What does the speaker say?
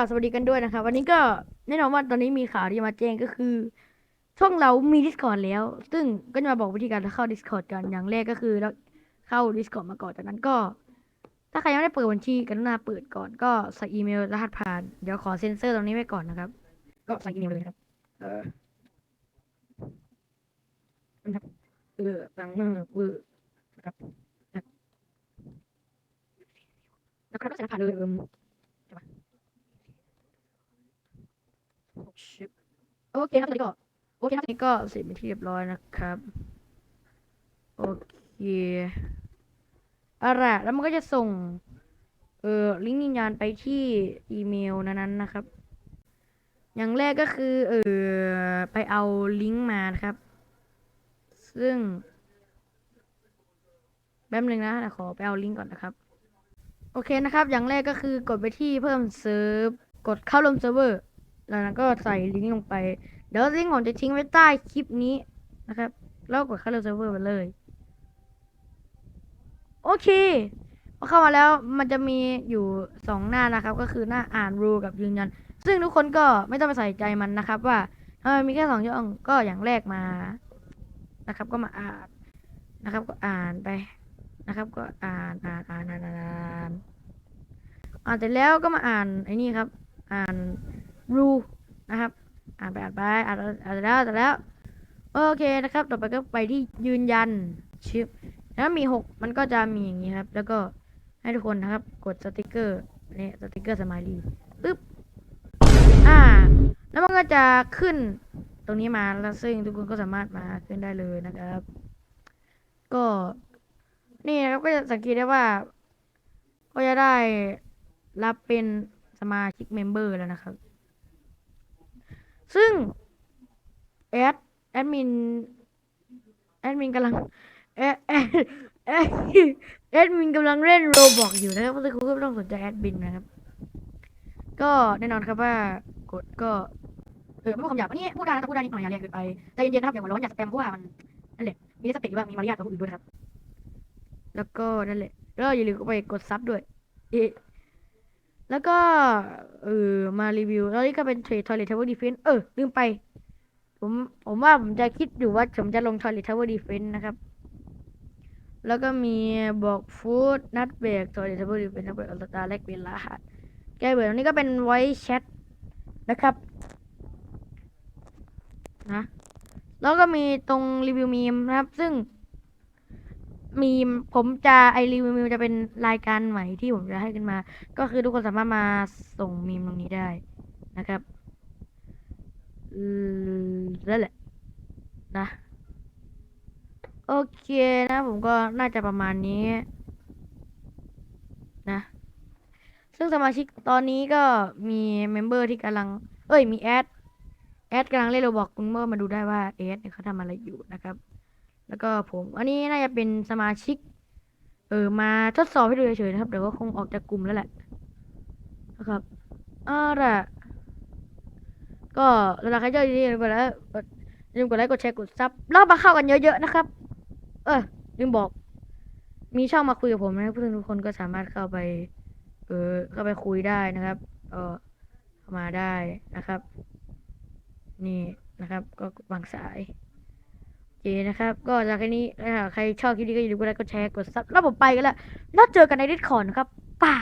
ล่าวสวัสดีกันด้วยนะครับวันนี้ก็แน่นอนว่าตอนนี้มีข่าวที่มาแจ้งก็คือ ช่องเรามี Discord แล้ว ซึ่งก็จะมาบอกวิธีการเข้า Discord กันอย่างแรกก็คือเราเข้า Discord มาก่อนจากนั้นก็ ถ้าใครยังไม่ได้เปิดบัญชีกรุณาเปิดก่อนก็ใส่อีเมลรหัสผ่านเดี๋ยวขอเซ็นเซอร์ตรงนี้ไว้ก่อนนะครับ ก็ใส่อีเมลเลยครับ เออครับเออตังเออเออนะครับแล้วก็ใส่รหัสผ่านเลยเอม ชิปโอเคครับตอนนี้ก็โอเคครับตอนนี้ก็เสร็จเป็นที่เรียบร้อยนะครับ โอเคอาล่ะแล้วมันก็จะส่ง เอ่อลิงก์ยืนยันไปที่อีเมลนั้นๆนะครับ อย่างแรกก็คือ เออไปเอาลิงก์มานะครับ ซึ่งแป๊บนึงนะขอไปเอาลิงก์ก่อนนะครับ โอเคนะครับ อย่างแรกก็คือกดไปที่เพิ่มเซิร์ฟ กดเข้าร่วมเซิร์ฟเวอร์ แล้วนั้นก็ใส่ลิงก์ลงไป เดี๋ยวลิงก์ผมจะทิ้งไว้ใต้คลิปนี้นะครับ แล้วกดเข้าเซิร์ฟเวอร์ไปเลย โอเคพอเข้ามาแล้วมันจะมีอยู่สองหน้านะครับ ก็คือหน้าอ่านรูกับยืนยัน ซึ่งทุกคนก็ไม่ต้องไปใส่ใจมันนะครับ ว่าทำไมมีแค่สองช่องก็อย่างแรกมานะครับ ก็มาอ่านนะครับ ก็อ่านไปนะครับ ก็อ่านอ่านอ่านอ่านอ่านอ่านเสร็จแล้วก็มาอ่านไอ้นี่ครับ อ่าน รูนะครับอ่านไปอ่านไปอ่านอ่านแล้วแต่แล้วโอเคนะครับ ต่อไปก็ไปที่ยืนยันชิปแล้วมีหกมันก็จะมีอย่างนี้ครับ แล้วก็ให้ทุกคนนะครับ กดสติกเกอร์นี่สติกเกอร์สมายลีปึ๊บอ่า แล้วมันก็จะขึ้นตรงนี้มาแล้วซึ่งทุกคนก็สามารถมาขึ้นได้เลยนะครับ ก็ นี่นะครับก็จะสังเกตได้ว่า ก็จะได้รับเป็นสมาชิกเมมเบอร์แล้วนะครับ ซึ่งแอดแอดมินแอดมินกำลังแอดแอดแอดมินกำลังเล่นโรบอกอยู่นะครับเพราะฉะนั้นคุณก็ต้องสนใจแอดมินนะครับ ก็แน่นอนครับว่ากดก็เออไม่พูดคำหยาบอันนี้พูดได้นะพูดได้นิดหน่อยอย่าเรียกเกินไปใจเย็นๆนะครับอย่าหัวร้อนอย่าสแปมเพราะว่ามันนั่นแหละมีสติบ้างมีมารยาทกับคนอื่นด้วยครับ แล้วก็นั่นแหละแล้วอย่าลืมไปกดซับด้วยเอะ แล้วก็เออมารีวิว แล้วนี่ก็เป็นเทรดทอยเลททเวอร์ดีเฟนเออ ลืมไป ผมผมว่าผมจะคิดอยู่ว่าผมจะลงทอยเลททเวอร์ดีเฟนนะครับ แล้วก็มีบอกฟูดนัดเบรกทอยเลททเวอร์ดีเฟนนัดเบรกอัลตาแลกเป็นรหัสแก้เบรกตรงนี้ก็เป็นไวแชทนะครับนะแล้วก็มีตรงรีวิวมีมนะครับ ซึ่ง มีมผมจะไอรีวิวมีมจะเป็นรายการใหม่ที่ผมจะให้ขึ้นมา ก็คือทุกคนสามารถมาส่งมีมตรงนี้ได้นะครับนั่นแหละนะ โอเคนะ ผมก็น่าจะประมาณนี้ นะ ซึ่งสมาชิกตอนนี้ก็มีเมมเบอร์ที่กำลัง เอ้ยมีแอด แอดกำลังเล่นโรบอกคุณเมื่อมาดูได้ว่าแอดเนี่ยเขาทำอะไรอยู่นะครับ แล้วก็ผม อันนี้น่าจะเป็นสมาชิก เออมาทดสอบให้ดูเฉยๆนะครับเดี๋ยวก็คงออกจากกลุ่มแล้วแหละนะครับเอาละก็เวลาใครเจอที่นี่ไปแล้วกดย่าลืมกดไลค์กดแชร์กดซับแล้วมาเข้ากันเยอะๆนะครับ เออลืมบอก มีช่องมาคุยกับผมนะครับเพื่อนทุกคนก็สามารถเข้าไป เออเข้าไปคุยได้นะครับ เออเข้ามาได้นะครับ นี่นะครับ ก็วางสาย เคนะครับ ก็จากแค่นี้ใครชอบคลิปนี้ก็อย่าลืมกดไลค์กดแชร์กดซับแล้วผมไปกันแล้วแล้วเจอกันในดิสคอร์นะครับป่า